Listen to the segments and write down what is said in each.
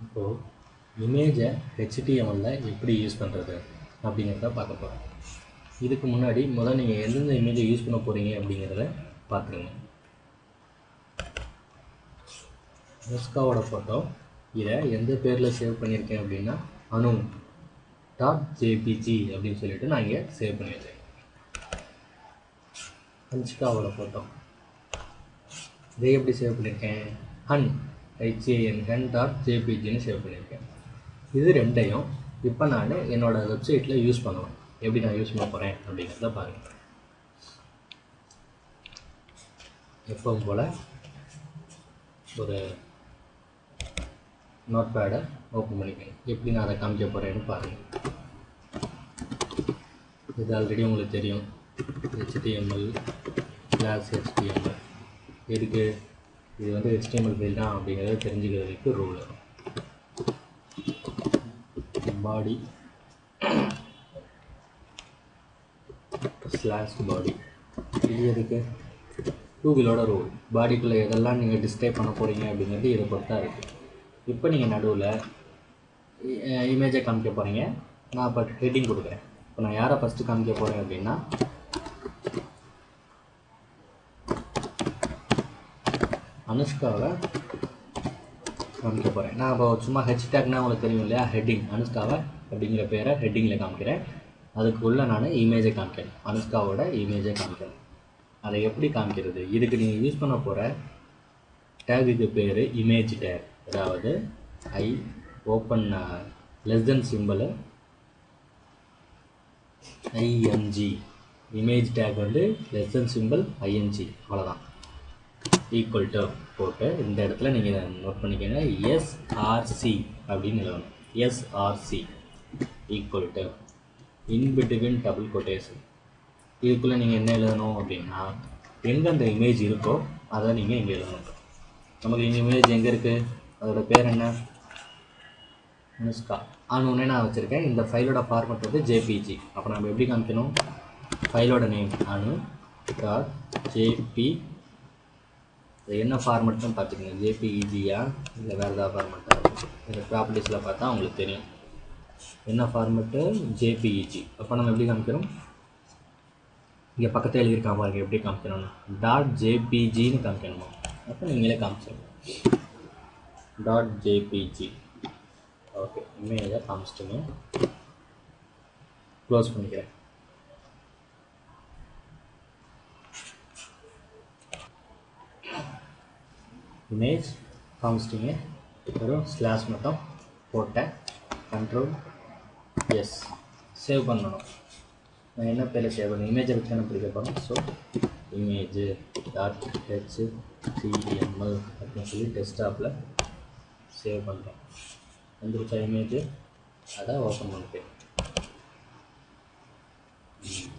இப்போது இமேஜை ஹெச்டிஎம்எல்ல எப்படி யூஸ் பண்ணுறது அப்படிங்கிறத பார்க்க போகிறோம் இதுக்கு முன்னாடி முதல்ல நீங்கள் எந்தெந்த இமேஜை யூஸ் பண்ண போகிறீங்க அப்படிங்கிறத பார்த்துருங்க. முஸ்காவோட ஃபோட்டோ இதை எந்த பேரில் சேவ் பண்ணியிருக்கேன் அப்படின்னா அனு டாட் ஜேபிஜி அப்படின்னு சொல்லிட்டு நான் இங்கே சேவ் பண்ணியிருக்கேன் ஹன்ஷிகாவோட ஃபோட்டோ இதை எப்படி சேவ் பண்ணியிருக்கேன் ஹன் ஹெச்ஏஎன் ஹென்ட் டாட் ஜேபிஜின்னு சேவ் பண்ணியிருக்கேன் இது ரெண்டையும் இப்போ நான் என்னோடய வெப்சைட்டில் யூஸ் பண்ணுவேன் எப்படி நான் யூஸ் பண்ண போகிறேன் அப்படிங்கிறத பாருங்கள் எப்பவும் போல் ஒரு நோட் பேடை ஓப்பன் பண்ணிக்கணும் எப்படி நான் அதை காமிக்க போகிறேன்னு பாருங்கள் இது ஆல்ரெடி உங்களுக்கு தெரியும். ஹெச்டிஎம்எல் கிளாஸ் ஹெச்டிஎம்எல் எதுக்கு? இது வந்து ஹெச்டிஎம்எல் ஃபைல் தான் அப்படிங்கிறத தெரிஞ்சுக்கிறதுக்கு ரூல் பாடி ஸ்லாஷ் பாடி இது எதுக்கு? கூகுளோட ரூல் பாடிக்குள்ளே எதெல்லாம் நீங்கள் டிஸ்பிளே பண்ண போகிறீங்க அப்படிங்கிறது இதை பொறுத்தா இருக்குது இப்போ நீங்கள் நடுவில் இமேஜை காமிக்க போகிறீங்க நான் இப்போ ஹெட்டிங் கொடுக்குறேன். இப்போ நான் யாரை ஃபஸ்ட்டு காமிக்க போகிறேன் அப்படின்னா அனுஷ்காவை காமிக்க போகிறேன் நான் இப்போ சும்மா ஹெச்டேக்னா உங்களுக்கு தெரியும் இல்லையா? ஹெட்டிங் அனுஷ்காவை அப்படிங்கிற பேரை ஹெட்டிங்கில் காமிக்கிறேன். அதுக்குள்ளே நான் இமேஜை காமிக்கிறேன். அனுஷ்காவோட இமேஜை காமிக்கிறேன். அதை எப்படி காமிக்கிறது? இதுக்கு நீங்கள் யூஸ் பண்ண போகிற டேகுக்கு பேர் இமேஜ் டேக் அதாவது I open less than symbol ING image tag வந்து லெஸ் தென் சிம்பிள் ஐஎன்ஜி அவ்வளோதான் ஈக்குவல் டு போட்டு இந்த இடத்துல நீங்கள் நோட் பண்ணிக்கோங்க. எஸ்ஆர்சி அப்படின்னு எழுதணும். SRC equal to in between double quotation இதுக்குள்ளே நீங்கள் என்ன எழுதணும் அப்படின்னா எங்கே அந்த இமேஜ் இருக்கோ அதை நீங்கள் இங்கே எழுதணும். நமக்கு இந்த இமேஜ் எங்கே இருக்குது அதோட பேர் என்ன? அனுஷ்கா. ஆனோடனே நான் வச்சுருக்கேன். இந்த ஃபைலோட ஃபார்மட் வந்து ஜேபிஜி அப்போ நம்ம எப்படி காமிக்கணும்? ஃபைலோட நேம் அனு டாட் ஜேபி இது என்ன ஃபார்மெட்னு பார்த்துக்கோங்க. ஜேபிஇஜியா இல்லை வேறு ஏதாவது ஃபார்மெட்டா இந்த ப்ராப்பர்ட்டிஸில் பார்த்தா உங்களுக்கு தெரியும். என்ன ஃபார்மெட்டு ஜேபிஇஜி அப்போ நம்ம எப்படி காமிக்கிறோம்? இங்கே பக்கத்தில் எழுதியிருக்கான் பாருங்க எப்படி காமிக்கணும்னா டாட் ஜேபிஜின்னு காமிக்கணுமா? அப்போ நீங்களே காமிச்சிருங்க. டாட் ஜேபிஜி ஓகே இமேஜை காமிச்சிட்டுங்க. க்ளோஸ் பண்ணிக்கிறேன். இமேஜ் காமிச்சிட்டிங்க வெறும் ஸ்லாஷ் மட்டும் போட்டேன் கண்ட்ரோல் எஸ் சேவ் பண்ணணும் நான் என்ன பேரில் சேவ் பண்ணணும் இமேஜை வச்சு தானே பிடிக்க போகிறோம் so image dot HTML அப்படின்னு சொல்லி டெஸ்க்டாப்பில் சேவ் பண்ணுறேன் வந்துருச்சா இமேஜ் அதை ஓப்பன் பண்ணிட்டேன்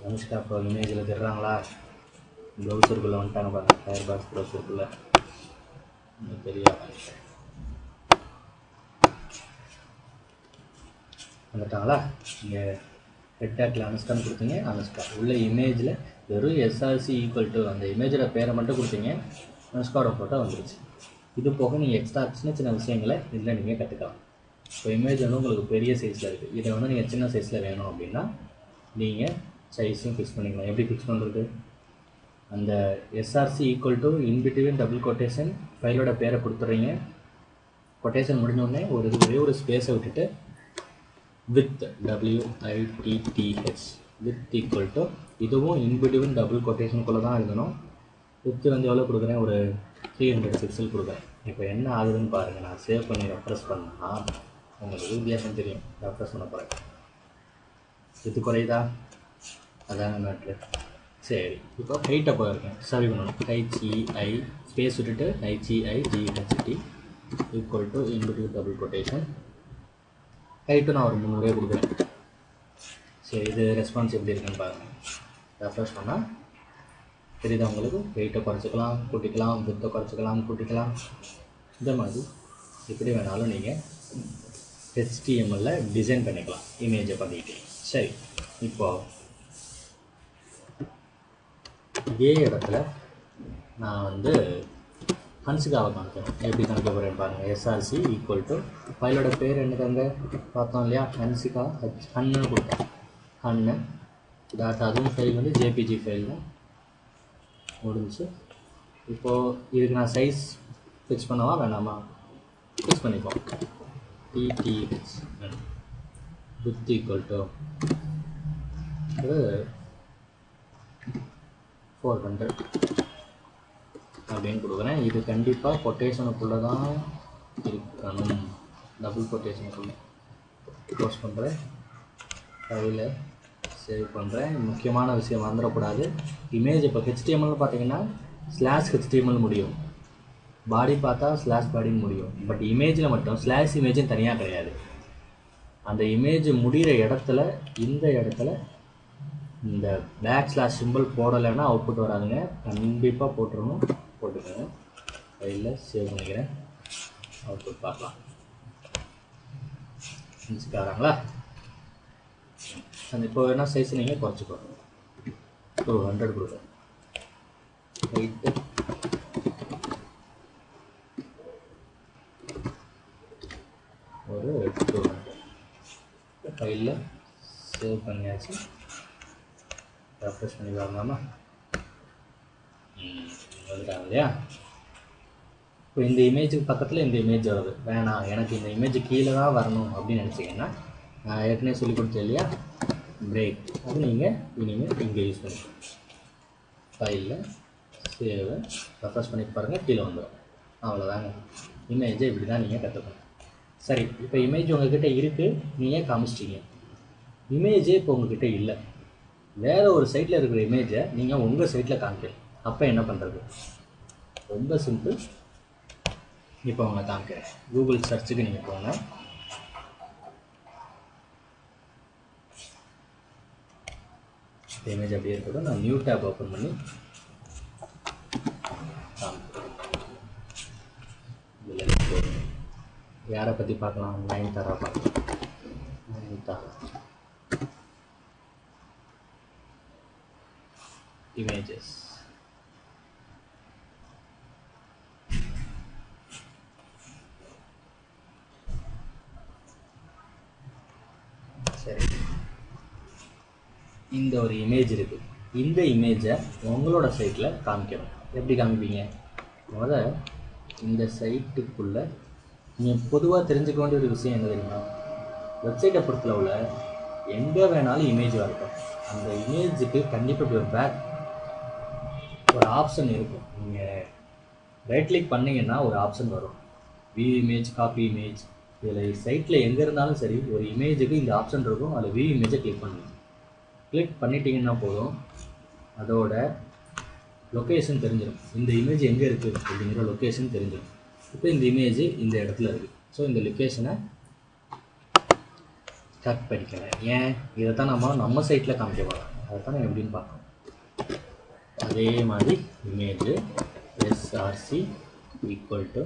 அனுஷ்கா இப்போ இமேஜில் தர்றாங்களா ப்ரௌசருக்குள்ளே வந்துட்டாங்க பாருங்கள் ஃபயர் பாக்ஸ் ப்ரௌசருக்குள்ளே தெரியாது வந்துட்டாங்களா? இங்கே ஹெட்டாக்கில் அனுஷ்கான்னு கொடுத்தீங்க அனுஷ்கா உள்ள இமேஜில் வெறும் எஸ்ஆர்சி ஈக்குவல் டு அந்த இமேஜோட பேரை மட்டும் கொடுத்தீங்க அனுஷ்காவோட ஃபோட்டோ வந்துருச்சு. இது போக நீங்கள் எக்ஸ்ட்ரா சின்ன சின்ன விஷயங்களை இதில் நீங்கள் கற்றுக்கலாம் இப்போ இமேஜ் வந்து உங்களுக்கு பெரிய சைஸில் இருக்குது இதை வந்து நீங்கள் சின்ன சைஸில் வேணும் அப்படின்னா நீங்கள் சைஸும் ஃபிக்ஸ் பண்ணிக்கலாம். எப்படி ஃபிக்ஸ் பண்ணுறது அந்த SRC equal to in between double quotation ஃபைலோட பேரை கொடுத்துட்றீங்க கொட்டேஷன் முடிஞ்சோடனே ஒரு ஒரே ஒரு ஸ்பேஸை விட்டுட்டு with W I D T H with equal to இதுவும் இன்பிட்வீன் டபுள் கொட்டேஷனுக்குள்ளே தான் எழுதணும் வித் வந்து எவ்வளோ கொடுக்குறேன்? ஒரு த்ரீ ஹண்ட்ரட் பிக்சல் கொடுக்குறேன். இப்போ என்ன ஆகுதுன்னு பாருங்கள் நான் சேவ் பண்ணி ரெஃப்ரெஸ் பண்ணால் உங்களுக்கு வித்தியாசம் தெரியும். ரெஃப்ரெஸ் பண்ண போகிறேன் இது குறையுதா? அதான் மேட்ரு சரி. இப்போ ஹைட்டை போயிருக்கேன் சரி பண்ணணும் ஹைச்இஐ ஸ்பேஸ் விட்டுட்டு H E I G H T equal to in between double quotation height நான் ஒரு முந்நூறுவே கொடுக்குறேன். சரி இது ரெஸ்பான்ஸ் எப்படி இருக்குன்னு பாருங்கள் ரெஃப்ரெஷ் பண்ணால் தெரியுதா உங்களுக்கு? வெயிட்டை குறைச்சிக்கலாம் கூட்டிக்கலாம் வித்தை குறைச்சிக்கலாம் கூட்டிக்கலாம். இந்த மாதிரி எப்படி வேணாலும் நீங்கள் ஹெச்டிஎம்எல்ல டிசைன் பண்ணிக்கலாம். இமேஜை பண்ணிட்டு சரி. இப்போது இதே இடத்துல நான் வந்து ஹன்சிகாவை காமிக்கிறேன் எப்படி காமிக்க போகிறேன் பாருங்கள் எஸ்ஆர்சி ஈக்குவல் டு ஃபைலோட பேர் என்னதாங்க பார்த்தோம் இல்லையா? ஹன்சிகா ஹச் ஹன்னு கொடுத்தேன் ஹன்னு டாட் அதுவும் ஃபைல் வந்து ஜேபிஜி ஃபைல் தான். முடிஞ்சு இப்போது இதுக்கு நான் சைஸ் ஃபிக்ஸ் பண்ணவா வேணாமா? ஃபிக்ஸ் பண்ணிப்போம் டிடிஹெச் புத்தி ஈக்குவல் டு ஃபோர் ஹண்ட்ரட் அப்படின்னு கொடுக்குறேன். இது கண்டிப்பாக கொட்டேஷனுக்குள்ளே தான் இருக்கணும். டபுள் கொட்டேஷனுக்குள்ளே க்ளோஸ் பண்ணுறேன் ஃபைலை சேவ் பண்ணுறேன் முக்கியமான விஷயம் வந்துடக்கூடாது இமேஜ் இப்போ ஹெச்டிஎம்எல்னு பார்த்தீங்கன்னா ஸ்லாஷ் ஹெச்டிஎம்எல் முடியும். பாடி பார்த்தா ஸ்லாஷ் பாடின்னு முடியும். பட் இமேஜில் மட்டும் ஸ்லாஷ் இமேஜும் தனியாக கிடையாது. அந்த இமேஜ் முடிகிற இடத்துல இந்த இடத்துல இந்த பேக் ஸ்லாஷ் சிம்பிள் போடலைன்னா அவுட்புட் வராதுங்க. கண்டிப்பாக போட்டுருணும் போட்டுக்கோங்க. ஃபைலில் சேவ் பண்ணிக்கிறேன். அவுட்புட் பார்க்கலாம். வராங்களா அந்த இப்போ வேணால் சைஸ் நீங்கள் குறைச்சிக்கோங்க. ஒரு ஹண்ட்ரட் கொடுங்க. ரைட்டு ஒரு டூ ஹண்ட்ரட் ஃபைலில் சேவ் பண்ணியாச்சு. ரெஃப்ரெஷ் பண்ணி பார்க்கலாமா வந்துட்டாங்க இல்லையா இப்போ இந்த இமேஜுக்கு பக்கத்தில் இந்த இமேஜ் வருது. வேணாம் எனக்கு இந்த இமேஜ் கீழே தான் வரணும் அப்படின்னு நினச்சிங்கன்னா நான் ஏற்கனவே சொல்லி கொடுத்தேன் இல்லையா? பிரேக் அது நீங்கள் இனிமேல் இங்கே யூஸ் பண்ணிக்கணும் ஃபைலில் சேவ் ரெஃப்ரெஷ் பண்ணி பாருங்கள் கீழே வந்துடும் அவ்வளோதாங்க இமேஜை இப்படி தான் நீங்கள் கற்றுக்கணும் சரி இப்போ இமேஜ் உங்ககிட்ட இருக்குது நீங்கள் காமிச்சிட்டீங்க. இமேஜே இப்போ உங்ககிட்ட இல்லை. வேறு ஒரு சைட்டில் இருக்கிற இமேஜை நீங்கள் உங்கள் சைட்டில் காமிக்கலாம் அப்போ என்ன பண்ணுறது ரொம்ப சிம்பிள் இப்போ உங்களை காமிக்கிறேன். கூகுள் சர்ச்சுக்கு நீங்கள் போங்க. இமேஜ் அப்படியே இருக்கட்டும். நான் நியூ டேப் ஓப்பன் பண்ணி காமிக்கிறேன். யாரை பற்றி பார்க்கலாம்? நைன் தாரா பார்க்கலாம். Nine images. சரி. இந்த ஒரு இமேஜ் இருக்கு. இந்த இமேஜை உங்களோட சைட்டில் காமிக்கணும். எப்படி காமிப்பீங்க? முத இந்த சைட்டுக்குள்ள நீங்கள் பொதுவாக தெரிஞ்சுக்க வேண்டிய ஒரு விஷயம் என்ன தெரியுமா? வெப்சைட்டை பொறுத்தளவில் எங்கே வேணாலும் இமேஜ் வரட்டும் அந்த இமேஜுக்கு கண்டிப்பாக இப்படி ஒரு பேக் ஒரு ஆப்ஷன் இருக்கும். நீங்கள் ரைட் கிளிக் பண்ணீங்கன்னா ஒரு ஆப்ஷன் வரும். வியூ இமேஜ் காப்பி இமேஜ் இதில் சைட்டில் எங்கே இருந்தாலும் சரி ஒரு இமேஜுக்கு இந்த ஆப்ஷன் இருக்கும். அதில் வியூ இமேஜை கிளிக் பண்ணுங்க. கிளிக் பண்ணிட்டீங்கன்னா போதும். அதோட லொக்கேஷன் தெரிஞ்சிடும் இந்த இமேஜ் எங்கே இருக்குது அப்படிங்கிற லொக்கேஷன் தெரிஞ்சிடும் இப்போ இந்த இமேஜ் இந்த இடத்துல இருக்குது ஸோ இந்த லொக்கேஷனை கட் பண்ணிக்கலாம் ஏன்? இதை தான் நம்ம நம்ம சைட்டில் காமிக்க போகிறோம் அதை தான் எப்படின்னு பார்க்கணும். அதே மாதிரி image SRC equal to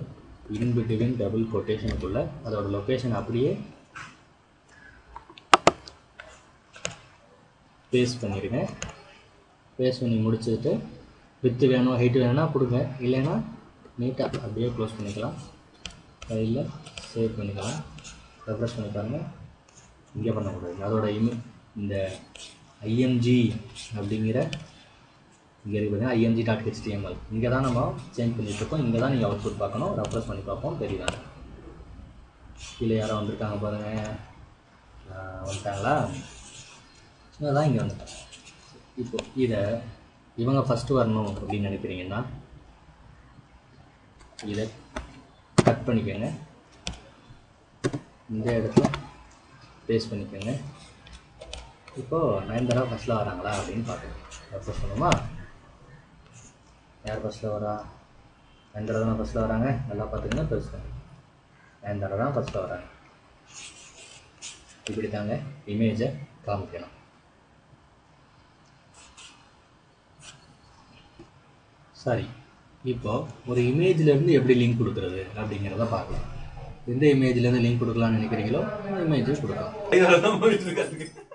in between double கொட்டேஷனுக்குள்ள அதோட லொக்கேஷன் அப்படியே பேஸ்ட் பண்ணிடுங்க பேஸ்ட் பண்ணி முடிச்சுட்டு வித்து வேணும் ஹைட்டு வேணும்னா கொடுங்க. இல்லைன்னா நீட்டாக அப்படியே க்ளோஸ் பண்ணிக்கலாம். ஃபைலில் சேவ் பண்ணிக்கலாம். ரெஃப்ரெஷ் பண்ணி பாருங்கள் இங்கே பண்ணக்கூடாது. அதோட இமே இந்த ஐஎம்ஜி அப்படிங்கிற இங்கே இருக்கு பார்த்தீங்கன்னா ஐஎம்ஜி டாட் ஹெச்டிஎம்எல் இங்கே தான் நம்ம சேஞ்ச் பண்ணிகிட்ருக்கோம் இங்கே தான் நீங்கள் அவுட்புட் பார்க்கணும். ரெஃப்ரெஷ் பண்ணி பார்ப்போம். தெரியுதாங்க கீழே யாரோ வந்திருக்காங்க பாருங்கள் வந்துட்டாங்களா? இங்கே தான் இங்கே வந்துட்டாங்க. இப்போ இதை இவங்க ஃபஸ்ட்டு வரணும் அப்படின்னு நினைக்கிறீங்கன்னா இதை கட் பண்ணிக்கோங்க. இந்த இடத்துல பேஸ்ட் பண்ணிக்கோங்க. இப்போது நயன்தாரா ஃபஸ்ட்டில் வராங்களா அப்படின்னு பார்க்கணும் ரெஃப்ரெஷ் பண்ணுமா? யார் ஃபஸ்ட்டில் வரா? நயன்தாரா தான் ஃபஸ்ட்டில் வராங்க? நல்லா பார்த்துக்கணும் பெருசு நயன்தாரா தான் ஃபஸ்ட்டில் வராங்க? இப்படி தாங்க இமேஜை காமிக்கணும். சரி இப்போ ஒரு இமேஜ்லேருந்து எப்படி லிங்க் கொடுக்குறது அப்படிங்கிறத பார்க்கலாம். எந்த இமேஜ்லேருந்து லிங்க் கொடுக்கலாம்னு நினைக்கிறீங்களோ அந்த இமேஜை கொடுக்கலாம். போயிட்டு